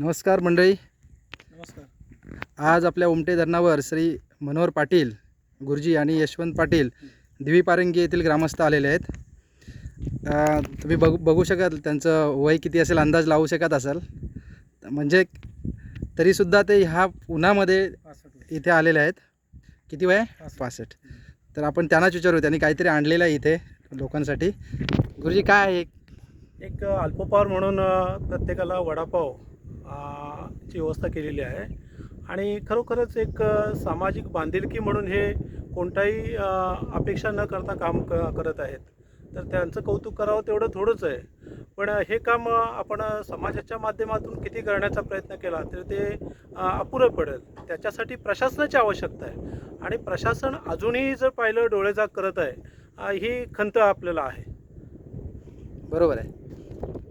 नमस्कार मंडळी. नमस्कार. आज आपल्या उमटे धरणावर श्री मनोहर पाटील गुरुजी आणि यशवंत पाटील दिवीपारंगी येथील ग्रामस्थ आलेले आहेत. तुम्ही बघू बघू शकाल त्यांचं वय किती असेल अंदाज लावू शकत असाल. म्हणजे तरीसुद्धा ते ह्या उन्हामध्ये इथे आलेले आहेत. किती वय? पासष्ट. तर आपण त्यांनाच विचारू त्यांनी काहीतरी आणलेलं आहे इथे लोकांसाठी. गुरुजी काय आहे? एक अल्पोपार म्हणून प्रत्येकाला वडापाव ची व्यवस्था केलेली आहे. आणि खरोखरच एक सामाजिक बांधिलकी म्हणून हे कोणताही अपेक्षा न करता काम क करत आहेत. तर त्यांचं कौतुक करावं तेवढं थोडंच आहे. पण हे काम आपण समाजाच्या माध्यमातून किती करण्याचा प्रयत्न केला तर ते अपुरं पडेल. त्याच्यासाठी प्रशासनाची आवश्यकता आहे. आणि प्रशासन अजूनही जर पाहिलं डोळेजाग करत आहे ही खंत आपल्याला आहे. बरोबर आहे.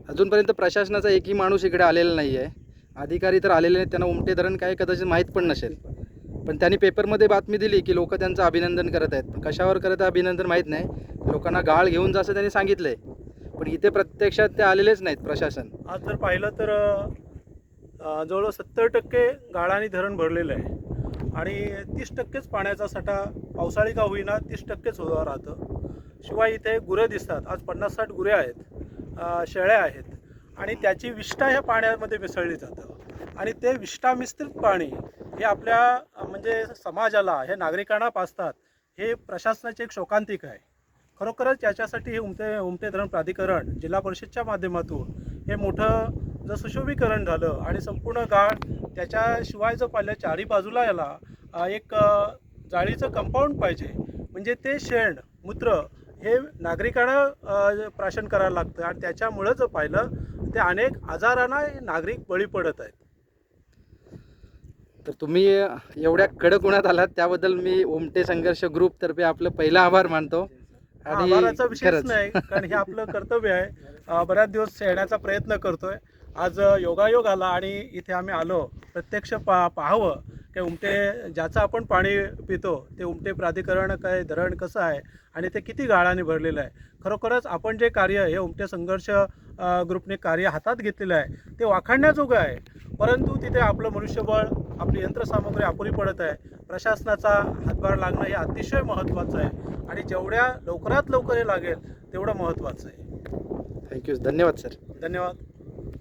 अजूनपर्यंत प्रशासनाचा एकही माणूस इकडे आलेला नाही आहे अधिकारी तर आलेले नाहीत त्यांना उमटे धरण काय कदाचित माहीत पण नसेल. पण त्यांनी पेपरमध्ये बातमी दिली की लोक त्यांचं अभिनंदन करत आहेत. पण कशावर करत आहे अभिनंदन माहीत नाही. लोकांना गाळ घेऊन जा असं त्यांनी सांगितलं आहे पण इथे प्रत्यक्षात ते आलेलेच नाहीत प्रशासन. आज जर पाहिलं तर जवळजवळ सत्तर टक्के गाळाने धरण भरलेलं आहे. आणि तीस टक्केच पाण्याचा साठा पावसाळी का होईना तीस टक्केच उभं राहतं. शिवाय इथे गुरे दिसतात. आज पन्नास साठ गुरे आहेत. शेळ्या आहेत. आणि त्याची विष्ठा ह्या पाण्यामध्ये मिसळली जातं. आणि ते विष्ठा मिश्रित पाणी हे आपल्या म्हणजे समाजाला हे नागरिकांना पाजतात हे प्रशासनाचे एक शोकांतिक आहे. खरोखरच याच्यासाठी हे उमटे उमटे धरण प्राधिकरण जिल्हा परिषदच्या माध्यमातून हे मोठं जर सुशोभीकरण झालं आणि संपूर्ण गाळ त्याच्याशिवाय जर पाहिलं चारी बाजूला याला एक जाळीचं कंपाऊंड पाहिजे. म्हणजे ते शेण मूत्र हे नागरिकांना प्राशन करायला लागतं आणि त्याच्यामुळं जर पाहिलं ते अनेक आजारांना नागरिक बळी पडत आहेत. तर तुम्ही एवढ्या कडक उन्हात आलात त्याबद्दल मी उमटे संघर्ष ग्रुप तर्फे आपलं पहिला आभार मानतो. आणि आभाराचा विषयच नाही कारण हे आपलं कर्तव्य आहे. बऱ्याच दिवस येण्याचा प्रयत्न करतोय. आज योगायोग आला आणि इथे आम्ही आलो. प्रत्यक्ष पा पाहावं. की उमटे ज्याचं आपण पाणी पितो ते उमटे प्राधिकरण काय धरण कसं आहे आणि ते किती गाळाने भरलेलं आहे? खरोखरच आपण जे कार्य हे उमटे संघर्ष ग्रुपने कार्य हातात घेतलेलं आहे ते वाखाणण्याजोगं आहे. परंतु तिथे आपलं मनुष्यबळ आपली यंत्रसामुग्री अपुरी पडत आहे. प्रशासनाचा हातभार लागणं हे अतिशय महत्त्वाचं आहे. आणि जेवढ्या लवकरात लवकर हे लागेल तेवढं महत्त्वाचं आहे. थँक्यू धन्यवाद सर धन्यवाद.